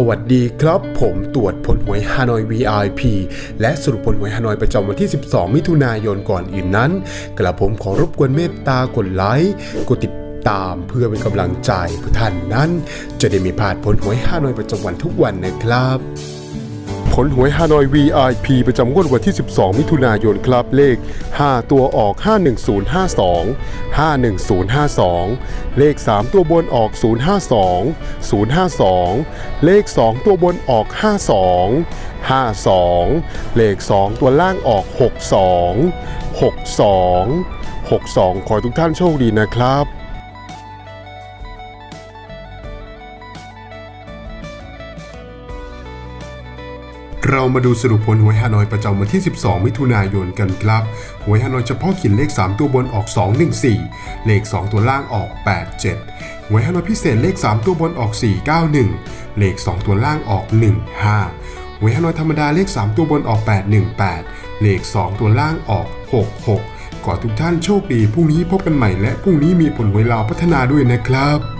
สวัสดีครับ ผมตรวจผลหวยฮานอย VIP และสรุปผลหวยฮานอยประจำวันที่ 12 มิถุนายนก่อนอื่นนั้น กระผมขอรบกวนเมตตากดไลค์กดติดตามเพื่อเป็นกำลังใจเพื่อท่านนั้น จะได้ไม่พลาดผลหวยฮานอยประจำวันทุกวันนะครับ ผลหวยฮานอย VIP ประจำงวดวันที่ 12 มิถุนายนครับเลข 5 ตัวออก 51052 51052 เลข 3 ตัวบนออก 052 052 เลข 2 ตัวบนออก 52 52 เลข 2 ตัวล่างออก 62 62 62 ขอให้ทุกท่านโชคดีนะครับ เรามาดูสรุปผลหวยฮานอยประจำวันที่ 12 มิถุนายนกันครับ หวยฮานอยเฉพาะขินเลข 3 ตัวบนออก 214 เลข 2 ตัวล่างออก 87 หวยฮานอยพิเศษเลข 3 ตัวบนออก 491 เลข 2 ตัวล่างออก 15 หวยฮานอยธรรมดาเลข 3 ตัวบนออก 818 เลข 2 ตัวล่างออก 66 ขอทุกท่านโชคดีพรุ่งนี้พบกันใหม่และพรุ่งนี้มีผลหวยลาวพัฒนาด้วยนะครับ